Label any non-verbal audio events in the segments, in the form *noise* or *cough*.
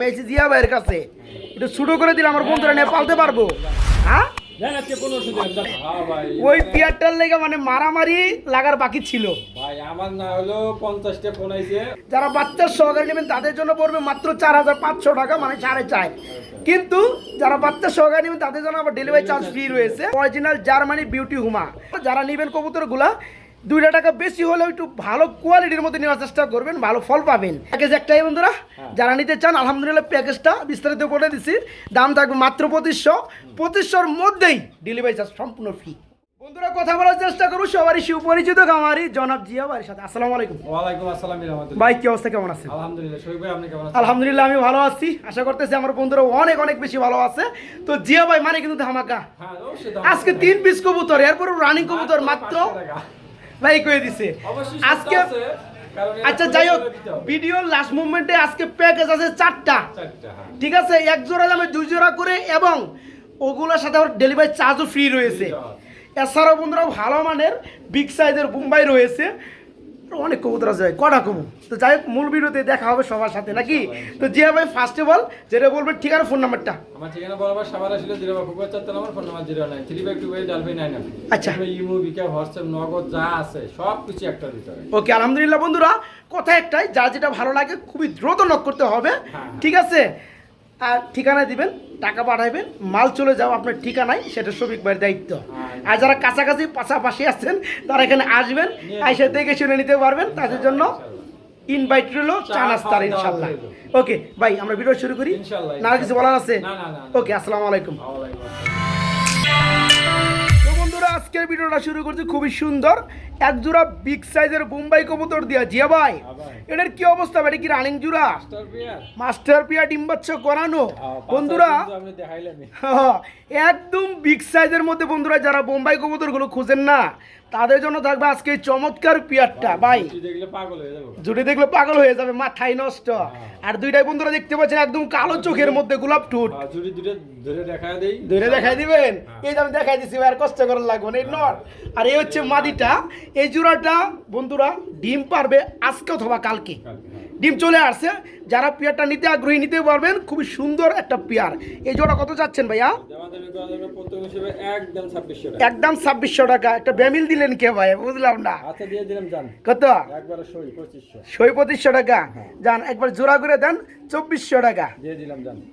পেয়েছি জিয়া ভাইয়ের কাছে। একটু ছোটো করে দিলে আমার বন্ধুরা নিয়ে পালতে পারব। হ্যাঁ? ওই পিয়ারটার লেগে মানে মারামারি লাগার বাকি ছিল। ভাই আমার না হলো পঞ্চাশটা ফোন আইছে। যারা বাচ্চার সহকারে নেবেন তাদের জন্য পড়বে মাত্র চার হাজার পাঁচশো টাকা মানে সাড়ে চার। কিন্তু যারা বাচ্চার সহকারে নেবেন তাদের জন্য আবার ডেলিভারি চার্জ ফ্রি রয়েছে। অরিজিনাল জার্মানি বিউটি হুমা যারা নেবেন কবুতরগুলা দুইটা টাকা বেশি হলেও একটু ভালো কোয়ালিটির মধ্যে নেওয়ার চেষ্টা করবেন ভালো ফল পাবেন। প্যাকেজ একটাই বন্ধুরা যারা নিতে চান আলহামদুলিল্লাহ প্যাকেজটা বিস্তারিত করে দিচ্ছি। দাম থাকবে মাত্র পঁচিশশো। পঁচিশশোর মধ্যেই ডেলিভারি চার্জ সম্পূর্ণ ফ্রি বন্ধুরা কথা বলার চেষ্টা করব সবারই সুপরিচিত খামারি জনাব জিয়া ভাইয়ের সাথে। আসসালামু আলাইকুম। ওয়ালাইকুম আসসালাম ভাই কি অবস্থা? কেমন আছে আলহামদুলিল্লাহ শরীফ ভাই আপনি কেমন আছেন? আলহামদুলিল্লাহ আমি ভালো আছি। আশা করতেছি আমার বন্ধুরা অনেক অনেক বেশি ভালো আছে। তো জিয়া ভাই মানে কিন্তু ধামাকা। হ্যাঁ অবশ্যই আজকে তিন পিস কবুতর এরপর রানিং কবুতর মাত্র 500 টাকা। ভাই কয়ে দিছে। আজকে আচ্ছা যাই হোক করে ভিডিও লাস্ট মুভমেন্টে আজকে প্যাকেজ আছে চারটা। হ্যাঁ। ঠিক আছে এক জোড়া দামে দুই জোড়া করে এবং ওগুলোর সাথে আমার ডেলিভারি চার্জও ফ্রি রয়েছে। এছাড়াও বন্ধুরা ভালো মানের বিগ সাইজের মুম্বাই রয়েছে। অনেক কবুতর আছে ভাই, কটা কবু তো যাই হোক মূল ভিডিওতে দেখা হবে সবার সাথে নাকি? তো জিয়া ভাই ফার্স্ট অল যেটা বলবেন ঠিকানা ফোন নাম্বারটা আমার ঠিকানা বরাবর সাবার আসলে জিরো বা ফুকুয়ার চারটা number phone number zero nine. Three five two five ডাল ফাইভ নাইন আচ্ছা। ইমো বিকা হোয়াটসঅ্যাপ নগদ যা আছে সব কিছু একটা হবে। ওকে আলহামদুলিল্লাহ বন্ধুরা কথা একটাই যার যেটা ভালো লাগে খুবই দ্রুত নক করতে হবে। হ্যাঁ। ঠিক আছে? আর ঠিকানা দিবেন টাকা পাঠাবেন মাল চলে যাও আপনার ঠিকানায় সেটা শ্রমিক ভাইয়ের দায়িত্ব। হ্যাঁ। আর যারা কাছাকাছি পাশাপাশি আছেন তারা এখানে আসবেন এসে আইসা দেখে শুনে নিতে পারবেন তাদের জন্য ইনভাইট রইল চা নাস্তার ইনশাল্লাহ। ওকে ভাই আমরা ভিডিও শুরু করি। না কিছু বলার আছে? না, না, না। ওকে আসসালামু আলাইকুম। বন্ধুরা আজকের ভিডিওটা শুরু করছি খুবই সুন্দর। এক জোড়া বিগ সাইজের বোম্বাই কবুতর দিয়া। জিয়া ভাই হ্যাঁ এটার কি অবস্থা? এটা কি রানিং জোড়া? মাস্টার পিয়া ডিম্বাচ্ছ করানো। বন্ধুরা পাঁচ বন্ধুরা হ্যাঁ, একদম বিগ সাইজের মধ্যে বন্ধুরা যারা বোম্বাই কবুতরগুলো খুঁজেন না তাদের জন্য থাকবে আজকে চমৎকার পিয়ারটা। ভাই তুই দেখলে পাগল হয়ে যাব। মাথায় নষ্ট। আর দুইটাই বন্ধুরা দেখতে পাচ্ছেন একদম কালো চোখের মধ্যে গোলাপ ঠুট। হ্যাঁ, ধরে দেখাই দিবেন? এই যে আমি দেখাই ভাই, আর কষ্ট করার লাগবে না এই নট আর এই হচ্ছে মাদিটা। এই জোড়াটা বন্ধুরা ডিম পারবে আজকে অথবা কালকে। ডিম চলে আসছে। যারা পেয়ারটা নিতে আগ্রহী নিতে পারবেন খুবই সুন্দর একটা পেয়ার। এই জোড়া কত চাচ্ছেন ভাইয়া? একদম ছাব্বিশশো টাকা। একটা ব্যামিল দিলেন কে ভাই? বুঝলাম না। আচ্ছা কত? সই পঁচিশশো। টাকা? যান একবার জোড়া করে দেন চব্বিশশো টাকা।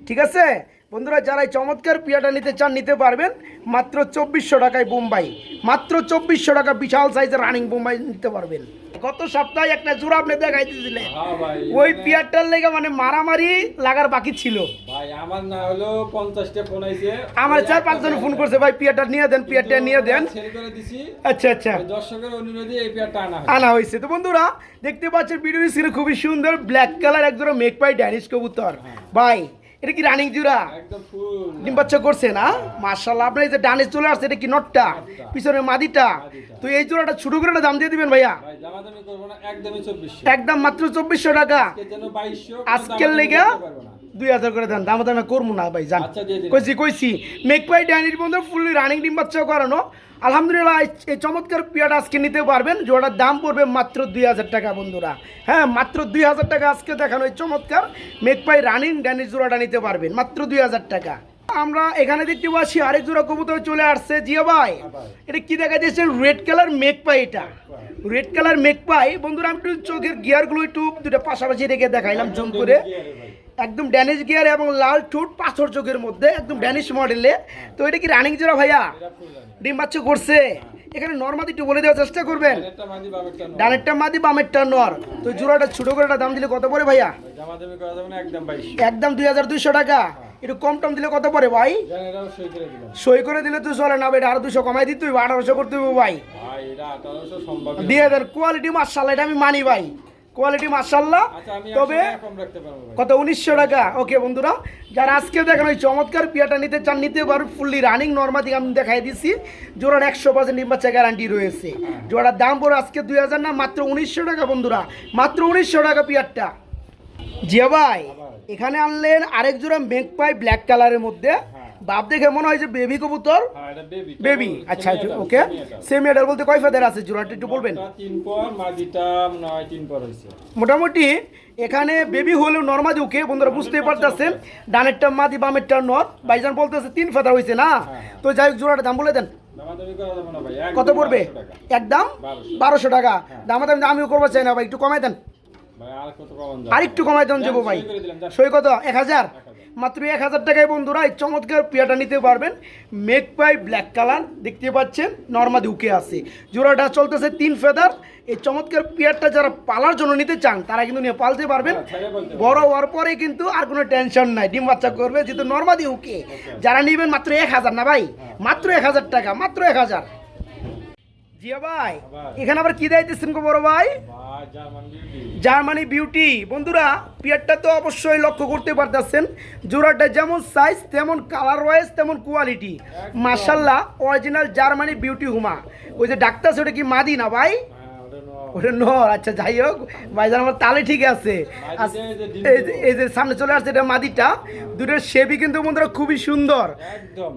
ঠিক আছে? বন্ধুরা যারা এই চমৎকার পিয়াটা নিতে চান নিতে পারবেন। মাত্র চব্বিশশো টাকায় বোম্বাই। মাত্র চব্বিশশো টাকা বিশাল সাইজের রানিং বোম্বাই নিতে পারবেন। গত সপ্তাহে একটা জোড়া আপনি দেখাই দিয়েছিলেন হ্যাঁ ওই পিয়ারটার লেগে মানে মারামারি লাগার বাকি ছিল। ভাই আমার না হলো পঞ্চাশটা ফোন আইছে। আমার চার পাঁচজন ফোন করছে ভাই পিয়ারটা নিয়ে দেন পিয়ারটা নিয়ে দেন। আচ্ছা আচ্ছা। দর্শকের অনুরোধে এই পেয়ারটা আনা হয় আনা হয়েছে। তো বন্ধুরা দেখতে পাচ্ছেন ভিডিওটি ছিল খুবই সুন্দর ব্ল্যাক কালার একদম মেক পাই ড্যানিশ কবুতর। ভাই এটা কি রানিং একদম ডিম বাচ্চা করছে না? মার্শাল্লাহ আপনার এই যে ডানে চলে আসছে এটা কি নটটা পিছনে মাদিটা? তো এই জোড়াটা ছোট করে দাম দিয়ে দিবেন ভাইয়া? একদম মাত্র চব্বিশশো টাকা। আজকের লেগে দুই হাজার করে দেন দাম দামে করব না ভাই জান আচ্ছা, কইছি কইছি মেক পাই ড্যানির বন্ধু ফুললি রানিং ডিম বাচ্চা করানো। আলহামদুলিল্লাহ, এই- চমৎকার পিয়াটা আজকে নিতে পারবেন। জোড়ার দাম পড়বে মাত্র দুই হাজার টাকা, বন্ধুরা। হ্যাঁ মাত্র দুই হাজার টাকা আজকে দেখানো এই চমৎকার মেক পাই রানিং ড্যানির জোড়াটা নিতে পারবেন, মাত্র দুই হাজার টাকা। আমরা এখানে দেখতে পাচ্ছি আরেক জোড়া কবুতর চলে আসছে, জিয়া ভাই। এটা কি দেখা যাচ্ছে? রেড কালার মেক পাই এটা। রেড কালার মেক পাই বন্ধুরা, আমি একটু চোখের গিয়ারগুলো একটু দুটো পাশাপাশি রেখে দেখাইলাম, জুম করে। একদম ড্যানিশ গিয়ার এবং লাল ঠোঁট পাথর চোখের মধ্যে একদম ড্যানিশ মডেলে তো এটা কি রানিং জোড়া ভাইয়া? ডিম বাচ্চা করছে। এখানে নর্মাদি একটু বলে দেওয়ার চেষ্টা করবেন। ডানেরটা মাদি বামেরটা নর। তো জোড়াটা ছোট করে দাম দিলে কত পড়ে ভাইয়া? একদম দুই হাজার দুইশো টাকা। একটু কম টম দিলে কত পড়ে ভাই? সই করে দিলে তো চলে না এটা আরও দুশো কমাই দিতে আঠারোশো করতে হইব ভাই। দিয়ে দেন কোয়ালিটি মার্শাল্লাহ এটা আমি মানি ভাই। কোয়ালিটি মার্শাল্লাহ আচ্ছা তবে কত উনিশশো টাকা? ওকে বন্ধুরা যারা আজকে দেখেন ওই চমৎকার পিয়াটা নিতে চান নিতে পারবেন। ফুললি রানিং নর্মাদি আমি দেখাই দিচ্ছি জোড়ার একশো পার্সেন্ট নির্বাচা গ্যারান্টি রয়েছে। জোড়ার দাম পড়ে আজকে দুই হাজার না মাত্র উনিশশো টাকা বন্ধুরা। মাত্র উনিশশো টাকা পিয়ারটা। জিয়া ভাই এখানে আনলেন আরেক জোড়া মেঘ পাই ব্ল্যাক কালারের মধ্যে। বাপ দেখে মনে হয় যে বেবি কবুতর? হ্যাঁ বেবি বেবি আচ্ছা ওকে। সেমি এডাল বলতে কয় ফেদার আছে? জোড়াটা একটু বলবেন। মোটামুটি এখানে বেবি হলেও নর্মাদি ওকে বন্ধুরা বুঝতেই পারতেছেন। ডানেরটা মাদি বামেরটা নর ভাইজান বলতেছে তিন ফেদার হয়েছে না? তো যাই হোক জোড়াটা দাম বলে দেন। দামাদামি কত পড়বে? 1200 টাকা। একদম বারোশো। টাকা। দাম দাম আমিও করব চাই না ভাই একটু কমাই দেন। আর একটু কমাই দেন যাব ভাই। সই কত? এক হাজার? মাত্র এক হাজার টাকায় বন্ধুরা এই চমৎকার পিয়াটা নিতে পারবেন। মেক পাই ব্ল্যাক কালার দেখতে পাচ্ছেন নর্মাদি উকে আছে। জোড়াটা চলতেছে তিন ফেদার। এই চমৎকার পেয়ারটা যারা পালার জন্য নিতে চান তারা কিন্তু নিয়ে পালতে পারবেন। হ্যাঁ। বড় হওয়ার পরে কিন্তু আর কোনো টেনশন নাই ডিম বাচ্চা করবে যেহেতু নর্মাদি উকে যারা নিবেন মাত্র এক হাজার না ভাই? মাত্র এক হাজার টাকা মাত্র এক হাজার। জিয়া ভাই ভাই। এখানে আবার কি দাইতেছেন গো বড় ভাই? ভাই জার্মান বিউটি বন্ধুরা পিয়ারটা তো অবশ্যই লক্ষ্য করতে পারতেছেন। জোড়াটা যেমন সাইজ তেমন কালার ওয়াইজ তেমন কোয়ালিটি মার্শাল্লাহ অরিজিনাল জার্মানি বিউটি হুমা। ওই যে ডাক্তার ওটা কি মাদি না ভাই? ওটা। নর আচ্ছা যাই হোক ভাইজান আমার তালে ঠিক আছে। এই যে এই যে- সামনে চলে আসছে এটা মাদিটা। দুটোর শেপই কিন্তু বন্ধুরা খুবই সুন্দর।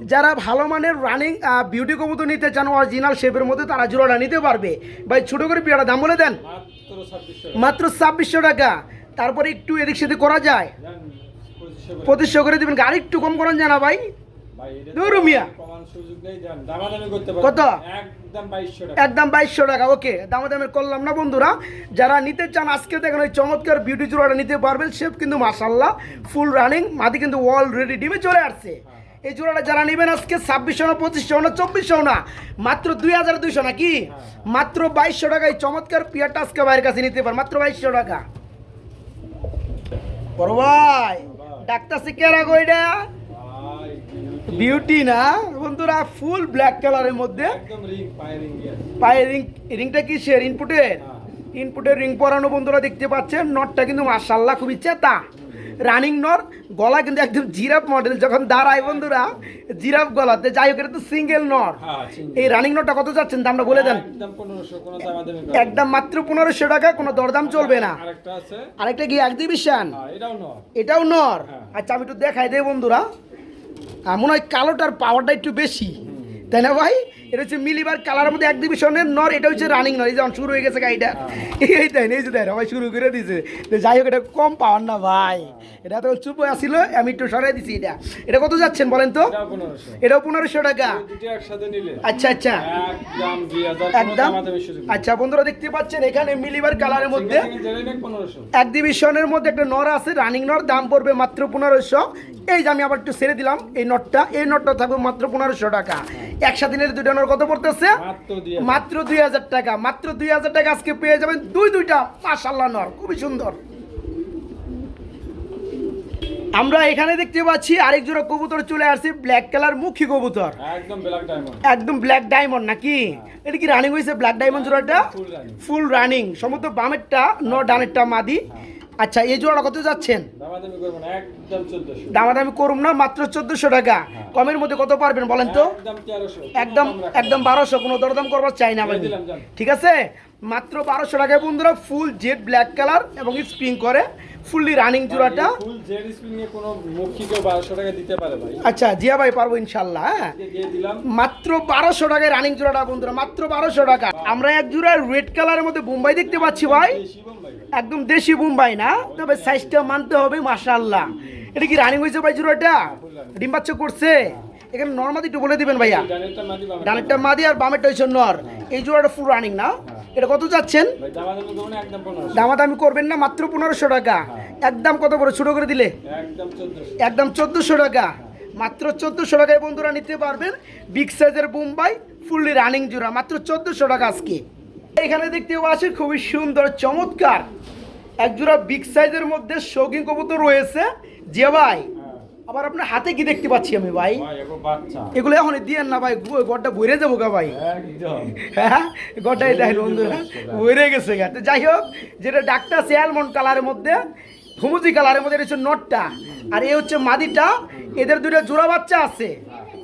যারা ভালো মানের রানিং বিউটি কবুতর নিতে চান অরিজিনাল শেপের মধ্যে তারা জোড়াটা নিতে পারবে। ভাই ছোট করে পিয়াটা দাম বলে দেন। মাত্র ছাব্বিশশো টাকা। তারপরে একটু এদিক সেদিক করা যায়। পঁচিশশো করে। দেবেন। গাড়ি একটু কম করেন জানা ভাই। এটা মিয়া। কত? একদম 2200 টাকা। একদম বাইশশো টাকা ওকে। করলাম না বন্ধুরা। যারা নিতে চান আজকে দেখেন ওই চমৎকার বিউটি জোড়াটা নিতে পারবেন। শেপ কিন্তু মাসাল্লাহ ফুল রানিং মাদি কিন্তু অলরেডি ডিমে চলে আসছে। এই জোড়াটা যারা নেবেন আজকে ছাব্বিশশো না পঁচিশশো না চব্বিশশো না মাত্র দুই হাজার দুইশো নাকি? মাত্র বাইশশো টাকা এই চমৎকার পিয়ারটা আজকে বাইরের কাছে নিতে পার মাত্র বাইশশো টাকা। বড় ভাই ডাক্তার শিখে এটা। বিউটি না? বন্ধুরা ফুল ব্ল্যাক কালারের মধ্যে। পায়ে দিয়ে রিং রিংটা কি সে ইনপুটের ইনপুটের রিং পরানো বন্ধুরা দেখতে পাচ্ছেন নটটা কিন্তু মার্শাল্লাহ খুবই চেতা। রানিং নর গলা কিন্তু একদম জিরাফ মডেল যখন দাঁড়ায় বন্ধুরা জিরাফ গলাতে যাই হোক এটা তো সিঙ্গেল নর হ্যাঁ, এই রানিং নটটা কত যাচ্ছেন? দামটা বলে দেন। একদম 1500, কোনো দামাদামি করবেন না। একদম মাত্র পনেরোশো টাকা কোনো দরদাম চলবে না। আরেকটা কি একদিবিশন হ্যাঁ, এটাও নর হ্যাঁ। আচ্ছা আমি একটু দেখাই দেই বন্ধুরা। মনে হয় কালোটার পাওয়ারটা একটু বেশি। তাই না ভাই? এটা হচ্ছে মিলিবার কালারের মধ্যে এক ডিভিশনের নর এটা হচ্ছে রানিং নর। এই যেমন শুরু হয়ে গেছে গাড়িটা। এই তাই এই যে ভাই শুরু করে দিয়েছে যাই হোক এটা কম পাওয়ার না ভাই। এটা তো চুপ হয়ে আসছিল আমি একটু সরাই দিছি এটা। এটা কত যাচ্ছেন বলেন তো? এটাও পনেরোশো। টাকা। আচ্ছা আচ্ছা। একদম 2000, কোনো একদম? দামাদামির সুযোগ নেই। আচ্ছা বন্ধুরা দেখতে পাচ্ছেন এখানে মিলিবার কালারের মধ্যে Single single জেনে নেন 1500 এক ডিভিশনের মধ্যে একটা নর আছে রানিং নর দাম পড়বে মাত্র পনেরোশো। এই যে আমি আবার একটু ছেড়ে দিলাম এই নটটা এই নটটা থাকবে মাত্র পনেরোশো টাকা। একসাথে নিলে দুইটা নর কত পড়তেছে? মাত্র দুই হাজার। টাকা মাত্র দুই হাজার টাকা আজকে পেয়ে যাবেন দুই দুইটা। মাশাল্লাহ নর খুবই সুন্দর। আমরা এখানে দেখতে পাচ্ছি আরেক জোড়া কবুতর চলে আসছে ব্ল্যাক কালার মুখী কবুতর। একদম ব্ল্যাক ডায়মন্ড নাকি? এটা কি রানিং হয়েছে ব্ল্যাক ডায়মন্ড জোড়াটা? ফুল রানিং সমস্ত বামেরটা ন ডানেরটা মাদি। আচ্ছা এই জোড়া কত যাচ্ছেন? দামাদামি করব না একদম 1400 দামাদামি করুন না মাত্র চোদ্দশো টাকা। কমের মধ্যে কত পারবেন বলেন তো? একদম একদম একদম বারোশো কোনো দরদাম করবার চাই না আমি ঠিক আছে? মাত্র বারোশো টাকায় বন্ধুরা ফুল জেড ব্ল্যাক কালার এবং স্প্রিং করে। ফুললি রানিং জোড়াটা? ফুল জেড স্প্রিং এ কোনো মুখী কেউ 1200 টাকা দিতে পারে ভাই। আচ্ছা জিয়া ভাই পারব ইনশাল্লাহ হ্যাঁ? মাত্র বারোশো টাকায় রানিং জোড়াটা বন্ধুরা মাত্র বারোশো টাকা। আমরা এক জোড়া রেড কালারের মধ্যে বোম্বাই দেখতে পাচ্ছি ভাই। ভাই। একদম দেশি বোম্বাই না তবে সাইজটা মানতে হবে মাশাআল্লাহ। এটা কি রানিং হয়েছে ভাই জোড়াটা? ডিম বাচ্চা করছে? এখানে নর্মাদি একটু বলে দিবেন ভাইয়া। ডানেরটা মাদি আর বামেরটা হচ্ছে নর। এই জোড়াটা ফুল রানিং না? এটা কত যাচ্ছেন? ভাই দামাদামি করব না একদম 1500 দামাদামি করবেন না মাত্র পনেরোশো টাকা। একদম কত বড় ছোট করে দিলে? একদম 1400 চোদ্দোশো টাকা। মাত্র চোদ্দোশো টাকায় বন্ধুরা নিতে পারবেন বিগ সাইজের বোম্বাই ফুললি রানিং জোড়া। মাত্র চোদ্দোশো টাকা আজকে। এখানে দেখতে পাচ্ছি খুবই সুন্দর চমৎকার। এক জোড়া বিগ সাইজের মধ্যে শৌখিন কবুতর রয়েছে। যে ভাই হ্যাঁ আবার আপনার হাতে কি দেখতে পাচ্ছি আমি ভাই? এগুলো এখন দিয়েন না ভাই? গড়টা বইরে যাব গা ভাই। হ্যাঁ? গোটাই দেখেন বন্ধুরা বইরে গেছে গা। তো যাই হোক যেটা ডাক্তার স্যালমন কালারের মধ্যে ঘুমুজি কালারের মধ্যে এটা হচ্ছে নটটা। আর এই হচ্ছে মাদিটা। এদের দুটো জোড়া বাচ্চা আছে।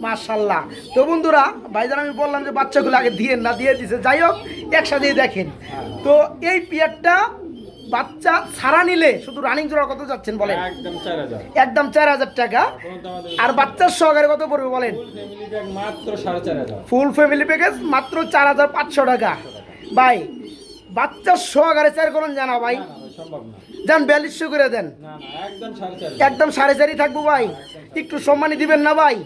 মার্শাল্লাহ তো বন্ধুরা ভাইজান আমি বললাম যে বাচ্চাগুলো আগে দিয়ে না দিয়ে দিছে। যাই হোক একসাথেই দেখেন। তো এই পিয়ারটা বাচ্চা ছাড়া নিলে শুধু রানিং জোড়া কত যাচ্ছেন বলেন? একদম চার হাজার। টাকা। আর বাচ্চার সহকারে কত পড়বে বলেন? ফুল ফ্যামিলি প্যাকেজ মাত্র চার হাজার। পাঁচশো টাকা। ভাই বাচ্চার সহকারে চার করুন জানা ভাই সম্ভব না। যান বিয়াল্লিশশো করে দেন। একদম সাড়ে চার থাকব ভাই। একটু সম্মানই দিবেন না ভাই?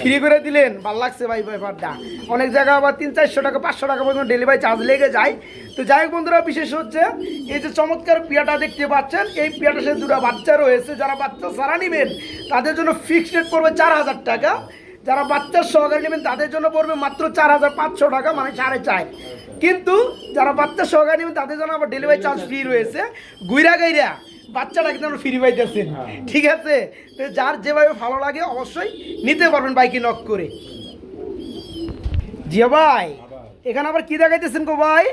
ফ্রি করে দিলেন? ভালো লাগছে ভাই ব্যাপারটা। অনেক জায়গায় আবার তিন চারশো টাকা পাঁচশো টাকা পর্যন্ত ডেলিভারি চার্জ লেগে যায়। তো যাই হোক বন্ধুরা বিশেষ হচ্ছে এই যে চমৎকার পিয়াটা দেখতে পাচ্ছেন এই পিয়াটার সাথে দুটো বাচ্চা রয়েছে। যারা বাচ্চা সারা নেবেন তাদের জন্য ফিক্সড রেট পড়বে চার হাজার টাকা। যারা বাচ্চার সহকারে নেবেন তাদের জন্য পড়বে মাত্র চার হাজার পাঁচশো টাকা মানে সাড়ে চার। কিন্তু যারা বাচ্চা সহকারে তাদের জন্য আবার ডেলিভারি চার্জ ফ্রি রয়েছে। গুইরা গাইরা বাচ্চাটা কিন্তু আমরা ফ্রি পাইতেছেন ঠিক আছে? তো যার যেভাবে ভালো লাগে অবশ্যই নিতে পারবেন বাইকে নক করে। জিয়া ভাই এখানে আবার কি দেখাইতেছেন গো ভাই?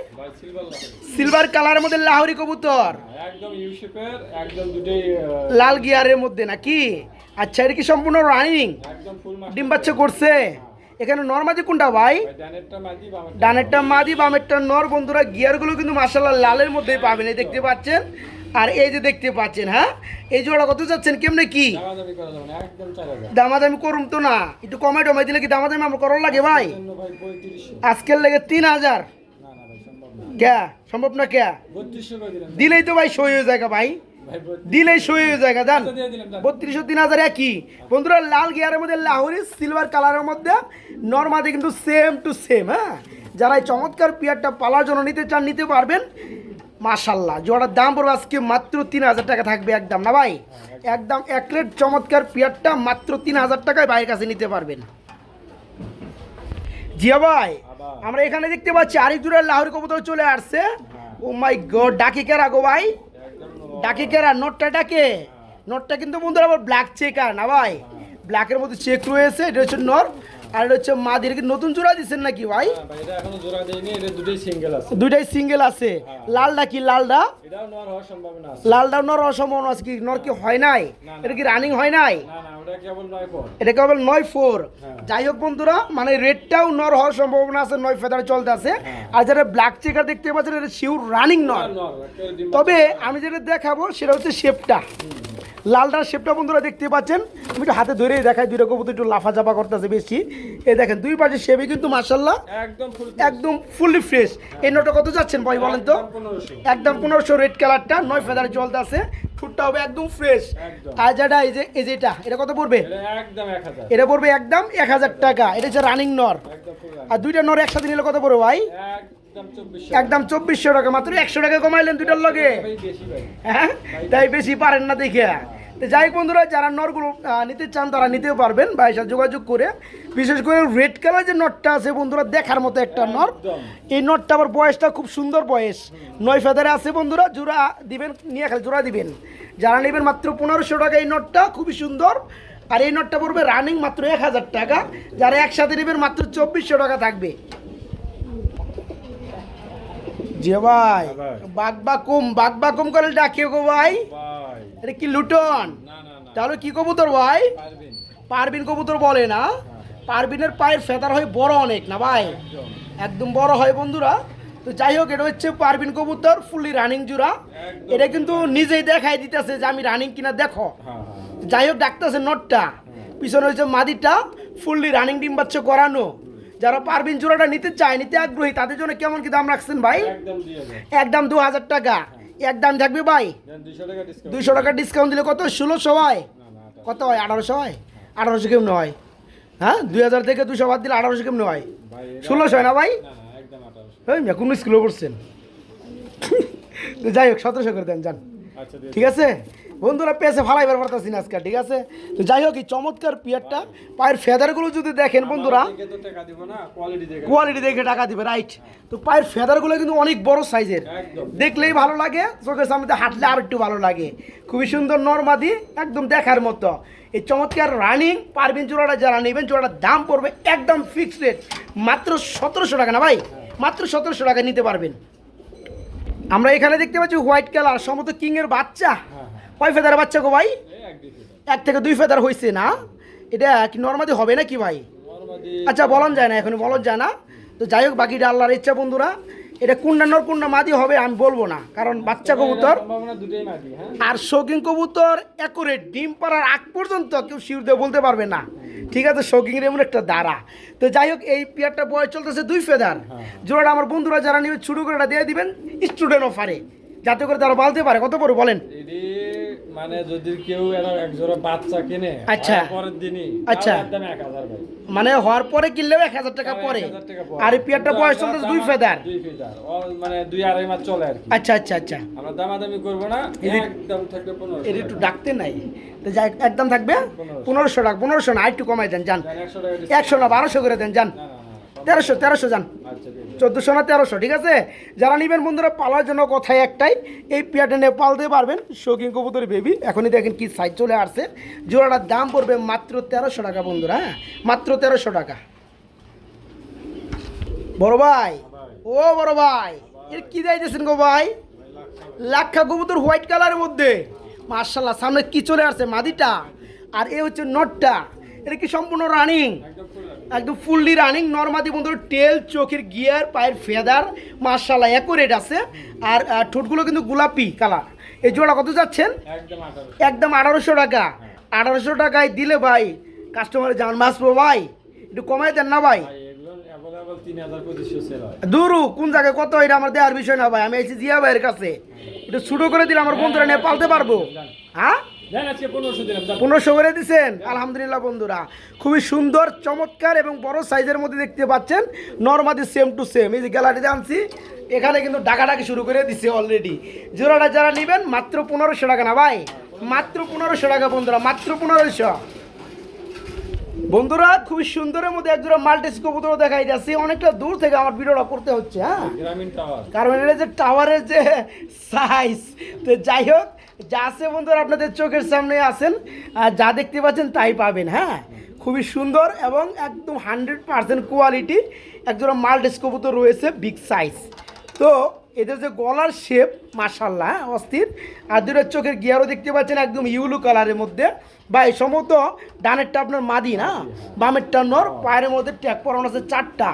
সিলভার কালারের মধ্যে লাহোরি কবুতর। একদম ইউ একদম দুটোই লাল গিয়ারের মধ্যে নাকি? আচ্ছা এটা কি সম্পূর্ণ রানিং ডিম বাচ্চা করছে? এখানে নর্মাদি কোনটা ভাই? ডানেরটা মাঝি মাদি বামেরটা নর। বন্ধুরা গিয়ারগুলো কিন্তু মার্শাল্লাহ লালের মধ্যেই পাবেন এই দেখতে পাচ্ছেন? আর এই যে দেখতে পাচ্ছেন হ্যাঁ? এই জোড়া কত যাচ্ছেন কেমনে কি? দামাদামি করা যাবে না একদম চার হাজার। দামাদামি করুম তো না একটু কমাই টমাই দিলে কি দামাদামি আমার করার লাগে ভাই? আজকের লেগে তিন হাজার। ক্যা? সম্ভব না ক্যা? দিলেই তো ভাই সই হয়ে যায় ভাই। দিলেই সই হয়ে যায় জান। বত্রিশশো তিন হাজার একই। বন্ধুরা লাল গিয়ারের মধ্যে লাহোরি সিলভার কালারের মধ্যে নর্মাদি কিন্তু সেম টু সেম হ্যাঁ? যারা এই চমৎকার পিয়ারটা পালার জন্য নিতে চান নিতে পারবেন। মাশাল্লাহ জোড়ার দাম পড়বে আজকে মাত্র তিন হাজার টাকা থাকবে একদম না ভাই? একদম এক প্লেট চমৎকার পিয়ারটা মাত্র তিন হাজার টাকায় ভাইয়ের কাছে নিতে পারবেন। জিয়া ভাই আমরা এখানে দেখতে পাচ্ছি আরেক জোড়ার লাহোরি কবুতর চলে আসছে। ও মাই গড ডাকি কেরা গো ভাই? ডাকে কেরা নোটটা ডাকে। নোটটা কিন্তু বন্ধুরা আবার ব্ল্যাক চেক আর না ভাই? ব্ল্যাকের মধ্যে চেক রয়েছে, এটা হচ্ছে নর আর হচ্ছে মাদির কি নতুন জোড়া দিচ্ছেন নাকি ভাই? এটা দুটোই সিঙ্গেল আছে। দুইটাই সিঙ্গেল আছে। কি নেওয়ার হওয়ার সম্ভাবনা আছে। লালটা নর অসম্ভাবনা আছে কি? নর কি হয় নাই। এটা কি রানিং হয় নাই? এটা কেবল নয় ফোর হ্যাঁ। যাই হোক বন্ধুরা মানে রেডটাও নর হওয়ার সম্ভাবনা আছে নয় ফেদারে চলতে আছে। হ্যাঁ। আর যারা ব্ল্যাক চেকার দেখতে পাচ্ছেন এটা শিউর রানিং নর। তবে আমি যেটা দেখাবো সেটা হচ্ছে শেপটা লালটার শেপটা বন্ধুরা দেখতে পাচ্ছেন। আমি একটু হাতে ধরেই দেখাই দুই রকম একটু লাফা চাপা করতেছে বেশি। এই দেখেন দুই পাশে শেপে কিন্তু মার্শাল্লাহ একদম ফুল একদম ফুললি ফ্রেশ এই নোটটা কত যাচ্ছেন ভাই বলেন তো? একদম পনেরোশো। রেড কালারটা নয় ফেদারে চলতে আছে ফুটটা হবে একদম ফ্রেশ একদম। আর যেটা এই যে এই যেটা এটা কত পড়বে? এটা পড়বে একদম এক হাজার টাকা। এটা হচ্ছে রানিং নর আর দুইটা নর একসাথে নিলে কত পড়বে ভাই? একদম চব্বিশশো টাকা। মাত্র একশো টাকা কমাইলেন দুইটার লগে। হ্যাঁ? তাই বেশি পারেন না দেখে। তো যাই বন্ধুরা যারা নরগুলো নিতে চান তারা নিতেও পারবেন। সাথে যোগাযোগ করে। বিশেষ করে রেড কালার যে নটটা আছে বন্ধুরা দেখার মতো একটা নর এই নটটা আবার বয়সটা খুব সুন্দর বয়স। নয় ফেদারে আছে বন্ধুরা জোড়া দিবেন নিয়ে খালি জোড়া দিবেন। যারা নেবেন মাত্র পনেরোশো টাকা এই নটটা খুবই সুন্দর। আর এই নটটা পড়বে রানিং মাত্র এক হাজার টাকা। যারা একসাথে নেবেন মাত্র চব্বিশশো টাকা থাকবে। যে ভাই? ভাই। বাঘ বা কম বাঘ বা কম করে ডাকিও গো ভাই। এটা কি লুটন? তাহলে কি কবুতর ভাই? পারবিন। কবুতর বলে না? পারবিনের পায়ের ফেদার হয় বড় অনেক না ভাই? একদম। বড় হয় বন্ধুরা। তো যাই হোক এটা হচ্ছে পারবিন কবুতর ফুললি রানিং জোড়া। একদম। এটা কিন্তু নিজেই দেখাই দিতেছে যে আমি রানিং কিনা দেখো। হ্যাঁ হ্যাঁ যাই হোক ডাকতেছে নটটা। পিছনে হচ্ছে মাদিটা। ফুললি রানিং ডিম বাচ্চা করানো। যারা পারবিন জোড়াটা নিতে চায় নিতে আগ্রহী তাদের জন্য কেমন কি দাম রাখছেন ভাই? একদম দু হাজার টাকা। একদম থাকবে ভাই? দুইশো টাকা ডিসকাউন্ট দিলে কত? ষোলোশো হয়। কত হয়? আঠারোশো হয়? আঠারোশো কেমন হয়? হ্যাঁ? দুই হাজার থেকে দুশো বাদ দিলে আঠারোশো কেমন হয়? ষোলোশো হয় না ভাই? কোন স্কুলে পড়ছেন? *laughs* যাই হোক সতেরোশো করে দেন যান। আচ্ছা ঠিক আছে? বন্ধুরা পেয়েছে ফালাইবার পারতাছি না আজকে ঠিক আছে? তো যাই হোক এই চমৎকার পিয়ারটা পায়ের ফেদারগুলো যদি দেখেন বন্ধুরা কোয়ালিটি দেখে টাকা দিবে রাইট তো পায়ের ফেদারগুলো কিন্তু অনেক বড় সাইজের। দেখলেই ভালো লাগে চোখের সামনে হাঁটলে আর একটু ভালো লাগে। খুবই সুন্দর নর্মাদি একদম দেখার মতো। এই চমৎকার রানিং পারবিন জোড়াটা যারা নেবেন জোড়াটার দাম পড়বে একদম ফিক্সড রেট মাত্র সতেরোশো টাকা না ভাই? মাত্র সতেরোশো টাকা নিতে পারবেন। আমরা এখানে দেখতে পাচ্ছি হোয়াইট কালার সমত কিং এর বাচ্চা। হ্যাঁ। কয় ফেদার বাচ্চা গো ভাই? এক থেকে দুই ফেদার হয়েছে না? এটা কি নর্মাদি হবে না কি ভাই আচ্ছা বলন যায় না এখন বলন যায় না। তো যাই হোক বাকিটা আল্লাহর ইচ্ছা বন্ধুরা। এটা কুন্ডা নর কুন্ডা মাদি হবে আমি বলব না কারণ বাচ্চা কবুতর। হ্যাঁ। আর শৌকিং কবুতর একুরেট ডিম পাড়ার আগ পর্যন্ত কেউ শিউর দিয়ে বলতে পারবে না। ঠিক আছে শৌকিংয়ের এমন একটা দ্বারা তো যাই হোক এই পেয়ারটা বয়স চলতেছে দুই ফেদার। জোড়াটা আমার বন্ধুরা যারা নিবে ছোটো করে দিয়ে দিবেন স্টুডেন্ট অফারে যাতে করে তারা বলতে পারে। কত বড় বলেন? মানে যদি কেউ এক জোড়া বাচ্চা কিনে আচ্ছা। পরের দিনই আচ্ছা। একদম ভাই। মানে হওয়ার পরে কিনলেও এক হাজার টাকা পরে। 1000 টাকা পরে। আর পেয়ারটা বয়স চলতেছে দুই ফেদার। দুই ফেদার। মানে দুই আড়াই মাস চলে আর কি। আচ্ছা আচ্ছা আচ্ছা। আমরা দামাদামি করব না একদম থাকবে এর একটু ডাকতে নাই। তো একদম থাকবে? পনেরোশো। টাকা পনেরোশো না একটু কমাই দেন যান। একশো না বারোশো করে দেন যান। না না না। তেরোশো তেরোশো যান। আচ্ছা। চোদ্দোশো না তেরোশো ঠিক আছে? যারা নিবেন বন্ধুরা পালার জন্য কথাই একটাই। এই পিয়াটা নিয়ে পালতে পারবেন। শৌখিন কবুতর বেবি এখনই দেখেন কি সাইজ চলে আসছে। জোড়াটার দাম পড়বে মাত্র তেরোশো টাকা বন্ধুরা হ্যাঁ? মাত্র তেরোশো টাকা। বড় ভাই। ও বড় ভাই। এর কি দিয়েছেন গো ভাই? লাক্ষা কবুতর হোয়াইট কালারের মধ্যে। মার্শাল্লাহ সামনে কি চলে আসছে মাদিটা? আর এ হচ্ছে নটটা। এটা কি সম্পূর্ণ রানিং একদম ফুললি রানিং নর্মাদি বন্ধুর টেল চোখের গিয়ার পায়ের ফেদার মার্শাল্লাহ অ্যাকুরেট আছে। আর ঠোঁটগুলো কিন্তু গোলাপি কালার এই জোড়া কত যাচ্ছেন? একদম আঠারোশো। টাকা। আঠারোশো টাকায় দিলে ভাই কাস্টমারের জান মাসবো ভাই। একটু কমাই দেন না ভাই? হয়। দূরু কোন জায়গায় কত এটা আমার দেওয়ার বিষয় না ভাই আমি এসেছি জিয়া ভাইয়ের কাছে। একটু শুরু করে দিলে আমার বন্ধুরা নিয়ে পালতে পারব। হ্যাঁ? পনেরোশো করে দিচ্ছেন আলহামদুলিল্লাহ বন্ধুরা। খুবই সুন্দর, চমৎকার এবং বড় সাইজের মধ্যে দেখতে পাচ্ছেন। নর্মাদি সেম টু সেম এই যে গ্যালারিতে আনছি, এখানে কিন্তু ডাকাডাকি শুরু করে দিছে অলরেডি জোড়াটা যারা নেবেন, মাত্র পনেরোশো টাকা না ভাই, মাত্র পনেরোশো টাকা বন্ধুরা, মাত্র পনেরোশো। বন্ধুরা খুবই সুন্দরের মধ্যে একজোড়া মাল্টিস কবুতর দেখাই যাচ্ছে। অনেকটা দূর থেকে আমার ভিডিওটা করতে হচ্ছে হ্যাঁ? কারণ এটা যে টাওয়ারের যে সাইজ তো যাই হোক যা আছে বন্ধুরা আপনাদের চোখের সামনে আছেন আর যা দেখতে পাচ্ছেন তাই পাবেন হ্যাঁ? খুবই সুন্দর এবং একদম হান্ড্রেড পার্সেন্ট কোয়ালিটি একজোড়া মাল্টিস কবুতর রয়েছে বিগ সাইজ তো এদের যে গলার শেপ মাসাল্লাহ হ্যাঁ অস্থির। আর দুটো চোখের গিয়ারও দেখতে পাচ্ছেন একদম ইউলু কালারের মধ্যে। বা এই সম্ভবত ডানেরটা আপনার মাদি না? বামেরটা নর পায়ের মধ্যে ট্যাগ পরানো আছে চারটা।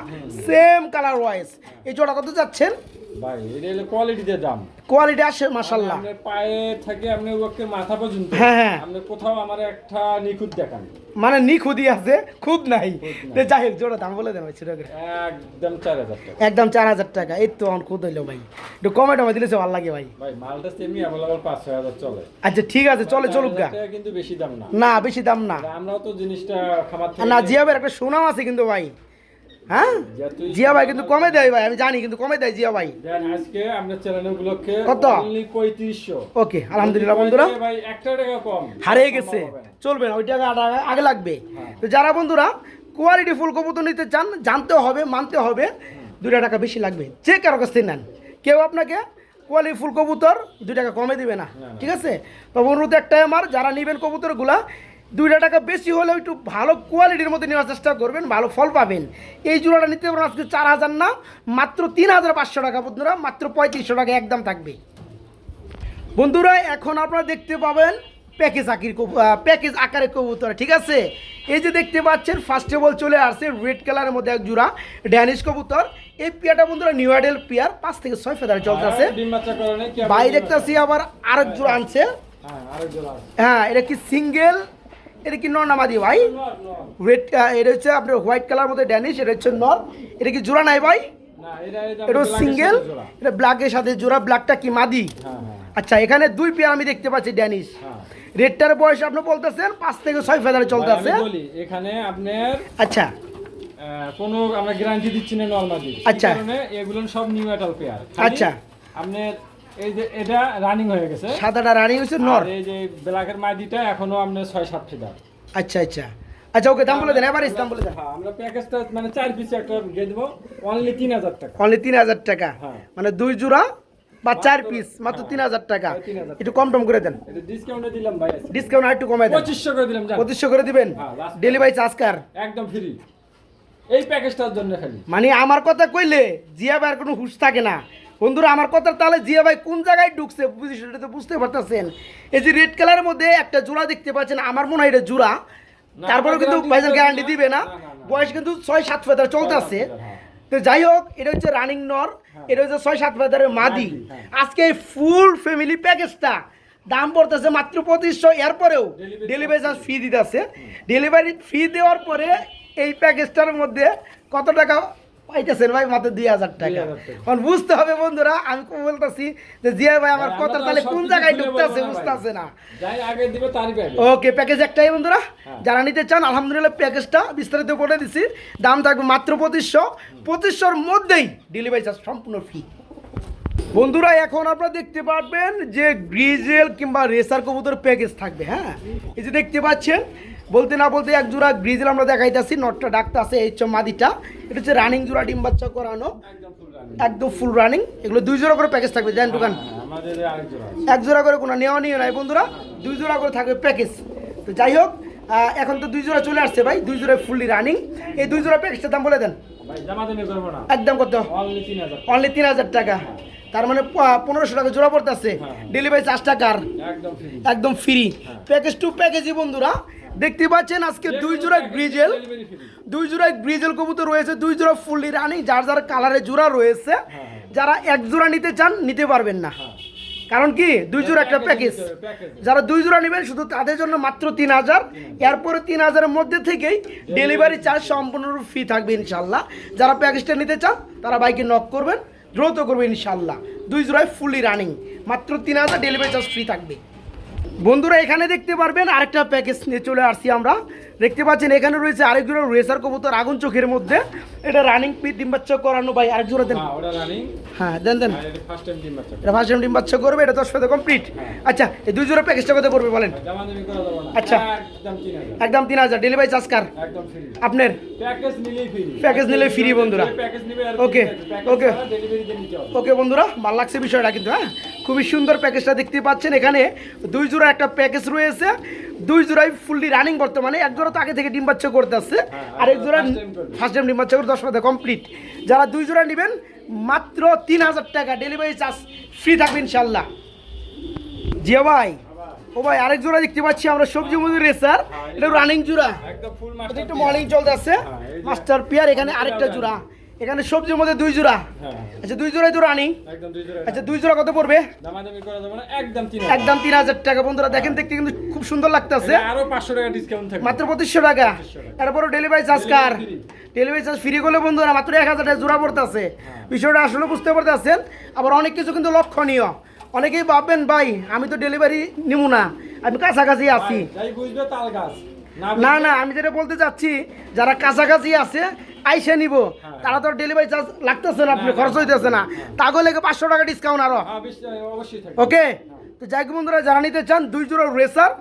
সেম কালার ওয়াইজ এই জোড়া কত যাচ্ছেন ভাই এটা হলো কোয়ালিটিতে দাম। কোয়ালিটি আসে মাসাল্লাহ আপনার পায়ে থেকে আপনি ওকে মাথা পর্যন্ত হ্যাঁ, হ্যাঁ। আপনি কোথাও আমার একটা নিখুঁত দেখান। মানে নিখুদি আছে খুদ নাই। তো যাই হোক জোড়া দাম বলে দেন ভাই ছোট করে। একদম চার হাজার টাকা। একদম এই তো আমার খুদ হইল ভাই। একটু কমে টমে দিলে ভালো লাগে ভাই। মালটা চলে। আচ্ছা ঠিক আছে চলে চলুক গা। কিন্তু বেশি দাম না। না বেশি দাম না। আমরাও তো জিনিসটা খামার না জিয়া একটা সুনাম আছে কিন্তু ভাই। হ্যাঁ? জিয়া ভাই কিন্তু কমে দেয় ভাই আমি জানি কিন্তু কমে দেয় জিয়া ভাই। দেন আজকে আমরা চ্যানেল উপলক্ষে কত? only 3500 ওকে আলহামদুলিল্লাহ বন্ধুরা। ভাই একটা টাকা কম। হারিয়ে গেছে। চলবে না ওই টাকা আগে- লাগবে। হ্যাঁ। তো যারা বন্ধুরা কোয়ালিটি ফুল কবুতর নিতে চান জানতে হবে মানতে হবে দুই টাকা বেশি লাগবে। যে কারও কাছ থেকে নেন। কেউ আপনাকে কোয়ালিটি ফুল কবুতর দুই টাকা কমে দিবে না। ঠিক আছে? তো অনুরোধ একটাই আমার যারা নেবেন কবুতরগুলা দুইটা টাকা বেশি হলেও একটু ভালো কোয়ালিটির মধ্যে নেওয়ার চেষ্টা করবেন ভালো ফল পাবেন। এই জোড়াটা নিতে পারেন আজকে চার হাজার না মাত্র তিন হাজার পাঁচশো টাকা বন্ধুরা মাত্র পঁয়ত্রিশশো টাকা একদম থাকবে। বন্ধুরা এখন আপনারা দেখতে পাবেন প্যাকেজ আকির প্যাকেজ আকারের কবুতর ঠিক আছে? এই যে দেখতে পাচ্ছেন ফার্স্ট অফ অল চলে আসছে রেড কালারের মধ্যে এক জোড়া ড্যানিশ কবুতর। এই পেয়ারটা বন্ধুরা নিউ আইডেল পেয়ার পাঁচ থেকে ছয় ফেদারে চলতেছে ডিম দেখতেছি আবার আরেক জোড়া আনছে। হ্যাঁ, হ্যাঁ এটা কি সিঙ্গেল এটা কি নর নামাদি ভাই নর, নর। রেড এটা হচ্ছে আপনার হোয়াইট কালার মধ্যে ড্যানিশ এটা হচ্ছে নর এটা কি জোড়া নাই ভাই এটা- সিঙ্গেল। এটা ব্ল্যাকের সাথে জোড়া ব্ল্যাকটা কি মাদি হ্যাঁ, হ্যাঁ, আচ্ছা এখানে দুই পেয়ার আমি দেখতে পাচ্ছি ড্যানিশ। রেডটার বয়স আপনি বলতেছেন পাঁচ থেকে ছয় ফেদারে চলতে আছে এখানে আপনার আচ্ছা কোনো আমরা গ্যারান্টি দিচ্ছি না নর্মালি আচ্ছা। এগুলো সব নিউ মেটাল পেয়ার আচ্ছা। আপনার এই যে এটা রানিং হয়ে গেছে। সাদাটা রানি হয়েছে নর। এই যে ব্ল্যাকের মাদিটা এখনও আপনার ছয় সাত আচ্ছা আচ্ছা। আচ্ছা ওকে দাম বলে দেন দাম বলে দেন। হ্যাঁ আমরা প্যাকেজটা মানে চার পিস একটা দিয়ে দেবো অনলি তিন হাজার টাকা। অনলি তিন হাজার টাকা। হ্যাঁ। মানে দুই জোড়া বা চার পিস মাত্র হ্যাঁ। তিন হাজার টাকা। হ্যাঁ, 3,000 একটু কম টম করে দেন। ডিসকাউন্টে দিলাম ভাই। ডিসকাউন্ট আর একটু কমাই দেন। পঁচিশশো করে দিলাম করে দিবেন? ডেলিভারি চার্জ কার? একদম ফ্রি এই প্যাকেজটার জন্য খালি। মানে আমার কথা কইলে জিয়া ভাইয়ের কোনো হুশ থাকে না। বন্ধুরা আমার কথা তাহলে জিয়া ভাই কোন জায়গায় ঢুকছে বিষয়টা তো বুঝতে পারতেছেন এই যে রেড কালারের মধ্যে একটা জোড়া দেখতে পাচ্ছেন আমার মনে হয় এটা জোড়া তারপরে কিন্তু ভাইজান গ্যারান্টি। দিবে না। বয়স কিন্তু ছয় সাত ফেদার চলতে আছে হ্যাঁ। তো যাই হোক এটা হচ্ছে রানিং নর এটা হচ্ছে ছয় সাত হাজারের মাদি হ্যাঁ। আজকে ফুল ফ্যামিলি প্যাকেজটা দাম পড়তেছে মাত্র পঁচিশশো এরপরেও ডেলিভারি চার্জ ফি দিতেছে ডেলিভারি ফি দেওয়ার পরে এই প্যাকেজটার মধ্যে কত টাকা পাইতেছেন ভাই মাত্র দুই হাজার টাকা। এখন বুঝতে হবে বন্ধুরা আমি বলতেছি যে জিয়া ভাই আমার কথা তাহলে কোন জায়গায় ঢুকতেছে। বুঝতেছে না। ওকে প্যাকেজ একটাই বন্ধুরা। হ্যাঁ। যারা নিতে চান আলহামদুলিল্লাহ প্যাকেজটা বিস্তারিত করে দিছি। দাম থাকবে মাত্র পঁচিশশো। পঁচিশশোর মধ্যেই ডেলিভারি চার্জ সম্পূর্ণ ফ্রি বন্ধুরা এখন আপনারা দেখতে পারবেন যে গ্রিজেল কিংবা রেসার কবুতর প্যাকেজ থাকবে হ্যাঁ? এই যে দেখতে পাচ্ছেন বলতে না বলতে এক জোড়া গ্রিজেল আমরা দেখাইতেছি নটটা ডাকতে আছে এই হচ্ছে মাদিটা। এটা হচ্ছে রানিং জোড়া ডিম বাচ্চা করানো। একদম ফুল রানি এগুলো দুই জোড়া করে প্যাকেজ থাকবে জানেন দোকান? হ্যাঁ। এক জোড়া করে কোনো নেওয়া নিয়ে নাই বন্ধুরা দুই জোড়া করে থাকবে প্যাকেজ তো যাই হোক এখন তো দুই জোড়া চলে আসছে ভাই দুই জোড়া ফুললি রানিং এই দুই জোড়া প্যাকেজটার দাম বলে দেন। একদম কত? অনলি তিন হাজার। টাকা। তার মানে পনেরোশো টাকা জোড়া পড়তেছে। ডেলিভারি চার্জ টাকার। একদম একদম ফ্রি প্যাকেজ টু প্যাকেজই বন্ধুরা দেখতে পাচ্ছেন আজকে দুই জোড়া গ্রিজেল। দুই জোড়া গ্রিজেল কবুতর রয়েছে দুই জোড়া ফুললি রানিং যার যার কালারের জোড়া রয়েছে হ্যাঁ। যারা এক জোড়া নিতে চান নিতে পারবেন না। হ্যাঁ। কারণ কি? দুই জোড়া একটা প্যাকেজ যারা দুই জোড়া নেবেন শুধু তাদের জন্য মাত্র তিন হাজার। এরপরে তিন হাজারের মধ্যে থেকেই ডেলিভারি চার্জ সম্পূর্ণ ফি থাকবে ইনশাল্লাহ। যারা প্যাকেজটা নিতে চান তারা বাইকে নক করবেন দ্রুত করবে ইনশাল্লাহ। দুই জোড়ায় ফুলি রানিং মাত্র তিন হাজার ডেলিভারি চার্জ ফ্রি থাকবে। বন্ধুরা এখানে দেখতে পারবেন আরেকটা প্যাকেজ নিয়ে চলে আসছি আমরা। দেখতে পাচ্ছেন এখানে রয়েছে আরেক জোড়া রেসার কবুতর আগুন চোখের মধ্যে। এটা রানিং পি ডিম বাচ্চা করানো ভাই আরেক জোড়া দেন। হ্যাঁ হ্যাঁ দেন দেন। এটা ফার্স্ট টাইম ডিম বাচ্চা এটা ফার্স্ট টাইম ডিম বাচ্চা করবে এটা দশ সাথে কমপ্লিট আচ্ছা এই দুই জোড়া প্যাকেজটা কত পড়বে বলেন? আচ্ছা। একদম তিন হাজার। ডেলিভারি চার্জ কার? আপনার? প্যাকেজ নিলে ফ্রি বন্ধুরা। ওকে হবে। ওকে বন্ধুরা ভালো লাগছে বিষয়টা কিন্তু হ্যাঁ? খুবই সুন্দর প্যাকেজটা দেখতে পাচ্ছেন। এখানে দুই জোড়া একটা প্যাকেজ রয়েছে। দুই জোড়াই ফুললি রানিং বর্তমানে। এক জোড়া তো আগে থেকে ডিম বাচ্চা করতে আসছে আর এক জোড়া। ফার্স্ট টাইম ডিম বাচ্চা করে দশ মাসে কমপ্লিট যারা দুই জোড়া নেবেন মাত্র তিন হাজার টাকা ডেলিভারি চার্জ ফ্রি থাকবে ইনশাল্লাহ জিয়া ভাই ও ভাই আরেক জোড়া দেখতে পাচ্ছি আমরা সবজি মজুর রেসার এটা রানিং জোড়া। একদম ফুল এটা একটু মর্নিং চলতে আছে হ্যাঁ, মাস্টার পিয়ার এখানে আরেকটা জোড়া। এখানে সবজির মধ্যে দুই জোড়া। হ্যাঁ। আচ্ছা দুই জোড়াই তো রানিং? আচ্ছা দুই জোড়া কত পড়বে? একদম তিন হাজার। টাকা। বন্ধুরা দেখেন দেখতে কিন্তু খুব সুন্দর লাগতেছে। আরও পাঁচশো টাকা ডিসকাউন্ট মাত্র পঁচিশশো টাকা। এরপরে ডেলিভারি চার্জ কার? ডেলিভারি চার্জ ফ্রি করলে বন্ধুরা মাত্র এক হাজার টাকা জোড়া পড়তেছে। বিষয়টা আসলে বুঝতে পারতেছেন। আবার অনেক কিছু কিন্তু লক্ষণীয়। অনেকেই ভাববেন ভাই আমি তো ডেলিভারি নিব না। আমি কাছাকাছি আছি। না না আমি যেটা বলতে চাচ্ছি যারা কাছাকাছি আছে আইসে নিব। তারা তো ডেলিভারি চার্জ লাগতেছে না আপনি খরচ হইতেছে না। তাগো লেগে পাঁচশো টাকা ডিসকাউন্ট আরও। হ্যাঁ ওকে তো যাই বন্ধুরা যারা নিতে চান দুই জোড়া রেসার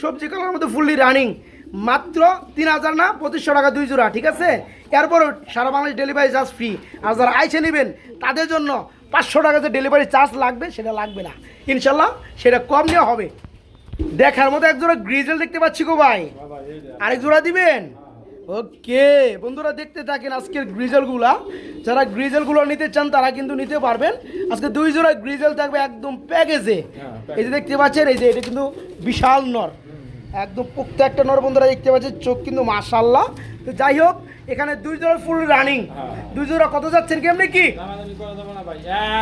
সবজি কালার মধ্যে ফুললি রানিং মাত্র তিন হাজার না পঁচিশশো টাকা দুই জোড়া ঠিক আছে? এরপর সারা বাংলাদেশ ডেলিভারি চার্জ ফ্রি আর যারা আইসে নেবেন তাদের জন্য পাঁচশো টাকা যে ডেলিভারি চার্জ লাগবে সেটা লাগবে না। ইনশাল্লাহ সেটা কম নেওয়া হবে। দেখার মতো এক জোড়া গ্রিজেল দেখতে পাচ্ছি গো ভাই। আরেক জোড়া দিবেন? ওকে বন্ধুরা দেখতে থাকেন আজকের গ্রিজেলগুলা। যারা গ্রিজেলগুলো নিতে চান তারা কিন্তু নিতে পারবেন। আজকে দুই জোড়া গ্রিজেল থাকবে একদম প্যাকেজে। হ্যাঁ, এই যে দেখতে পাচ্ছেন এই যে এটা কিন্তু বিশাল নর। একদম পোক্ত একটা নর বন্ধুরা দেখতে পাচ্ছেন চোখ কিন্তু মাশাল্লাহ তো যাই হোক এখানে দুই জোড়া ফুল রানিং। হ্যাঁ। দুই জোড়া কত যাচ্ছেন কেমনি কি?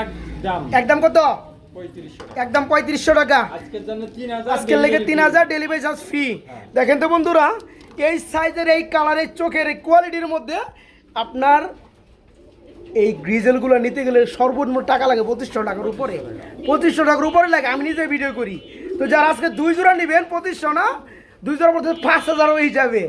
একদম। একদম কত? একদম পঁয়ত্রিশশো টাকা। আজকের লেগে তিন হাজার ডেলিভারি চার্জ ফ্রি দেখেন তো বন্ধুরা এই সাইজের এই কালারের চোখের এই কোয়ালিটির মধ্যে আপনার এই গ্রিজেলগুলো নিতে গেলে সর্বনিম্ন টাকা লাগে পঁচিশশো টাকার উপরে। পঁচিশশো টাকার উপরে লাগে, আমি নিজে ভিডিও করি। তো যারা আজকে দুই জোড়া নেবেন, পঁচিশশো না, দুই জোড়া পড়তে পাঁচ হাজার হয়ে যাবে।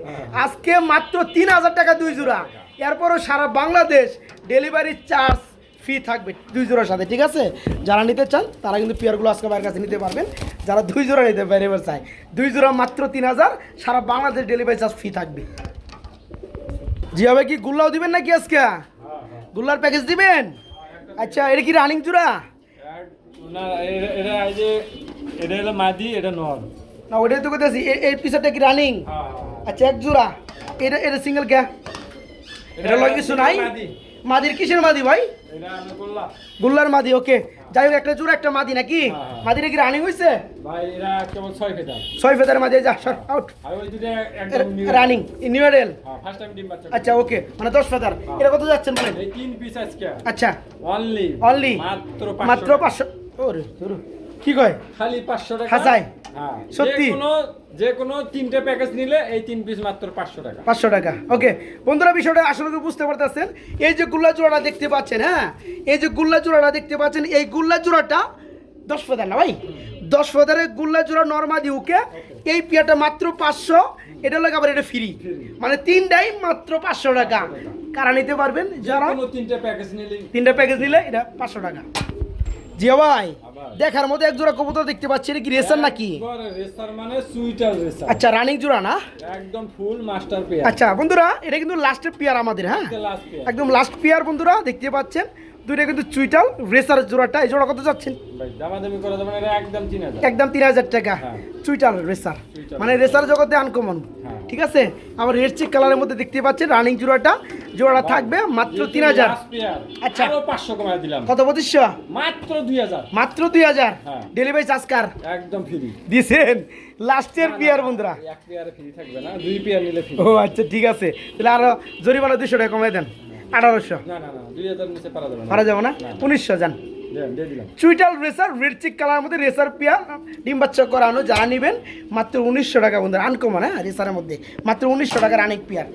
আজকে মাত্র তিন হাজার টাকা দুই জোড়া। এরপরও সারা বাংলাদেশ ডেলিভারি চার্জ ফি থাকবে দুই জোড়ার সাথে ঠিক আছে? যারা নিতে চান তারা কিন্তু পেয়ারগুলো আজকে বাইরের কাছে নিতে পারবেন। যারা দুই জোড়া নিতে পারে এবার চায় দুই জোড়া মাত্র তিন হাজার সারা বাংলাদেশ ডেলিভারি চার্জ ফি থাকবে। জি হবে কি গুল্লাও দিবেন নাকি আজকে? গুল্লার প্যাকেজ দিবেন? আচ্ছা এটা কি রানিং জোড়া? না এটা এটা হলো মাদি এটা নর। না ওটাই তো কোথায় এই পিসারটা কি রানিং আচ্ছা এক জোড়া। এটা এটা সিঙ্গেল কে? এটা লয় কিছু নাই। মাদির কিসের মাদি ভাই? গুল্লার মাদি ওকে। যাই হোক একটা জোড়া একটা মাদি নাকি? হ্যাঁ, হ্যাঁ। মাদিটা কি রানিং হয়েছে ছয় ফেদার। মাদি যা শর্ট আউট। রানিং হ্যাঁ বাচ্চা। আচ্ছা ওকে মানে দশ ফেদার। এটা কত যাচ্ছেন তিন পিস আজকে। আচ্ছা। অনলি অনলি মাত্র মাত্র পাঁচশো ওরে কি কয়? খালি পাঁচশো টাকা। হাসায়? হ্যাঁ। সত্যি? যে কোনো তিনটে প্যাকেজ নিলে এই তিন পিস মাত্র পাঁচশো টাকা। পাঁচশো টাকা। ওকে বন্ধুরা বিষয়টা আসলে কি বুঝতে পারতেছেন? এই যে গুল্লা জোড়াটা দেখতে পাচ্ছেন হ্যাঁ? এই যে গুল্লা জোড়াটা দেখতে পাচ্ছেন এই গুল্লা জোড়াটা দশ ফেদার না ভাই? দশ ফেদারের গুল্লা জোড়া নর্মাদি উকে এই পিয়াটা মাত্র পাঁচশো এটা হলো আবার এটা ফ্রি মানে তিনটাই মাত্র পাঁচশো টাকা। কারা নিতে পারবেন? যারা তিনটে প্যাকেজ নিলে তিনটা প্যাকেজ নিলে এটা পাঁচশো টাকা। জিয়া ভাই? দেখার মধ্যে এক জোড়া কবুতর দেখতে পাচ্ছি এটা কি রেসার নাকি? রেসার মানে সুইটার রেসার। আচ্ছা রানিং জোড়া না? একদম ফুল মাস্টার পেয়ার আচ্ছা বন্ধুরা এটা কিন্তু লাস্টের পেয়ার আমাদের হ্যাঁ? একদম লাস্ট পেয়ার বন্ধুরা দেখতে পাচ্ছেন। দুইটা কিন্তু চুইটাল রেসার জোড়াটা এই জোড়া কত যাচ্ছেন? একদম তিন হাজার। টাকা। হ্যাঁ। চুইটাল রেসার। মানে রেসার জগতে আনকমন হ্যাঁ। ঠিক আছে? আবার রেড চেক কালারের মধ্যে দেখতে পাচ্ছেন রানিং জোড়াটা। জোড়া থাকবে মাত্র তিন হাজার। আচ্ছা। পাঁচশো কমায় দিলাম। কত পঁচিশশো মাত্র দুই হাজার। মাত্র দুই হাজার। হ্যাঁ। ডেলিভারি চার্জ কার? একদম ফ্রি দিয়েছেন। লাস্টের পিয়ার বন্ধুরা। এক পেয়ারে ফ্রি থাকবে না দুই পেয়ার নিলে ও আচ্ছা ঠিক আছে। তাহলে আরও জরিমানা দুশো টাকা কমাই দেন। আঠারোশো। পারা যাবে না। উনিশশো যান দেন, চুইটাল রেসার রেড চিক কালার মধ্যে রেসার পিয়া ডিম বাচ্চা করানো যারা নেবেন মাত্র উনিশশো টাকা আনকমন হ্যাঁ রেসারের মধ্যে। মাত্র উনিশশো টাকার অনেক পিয়ার।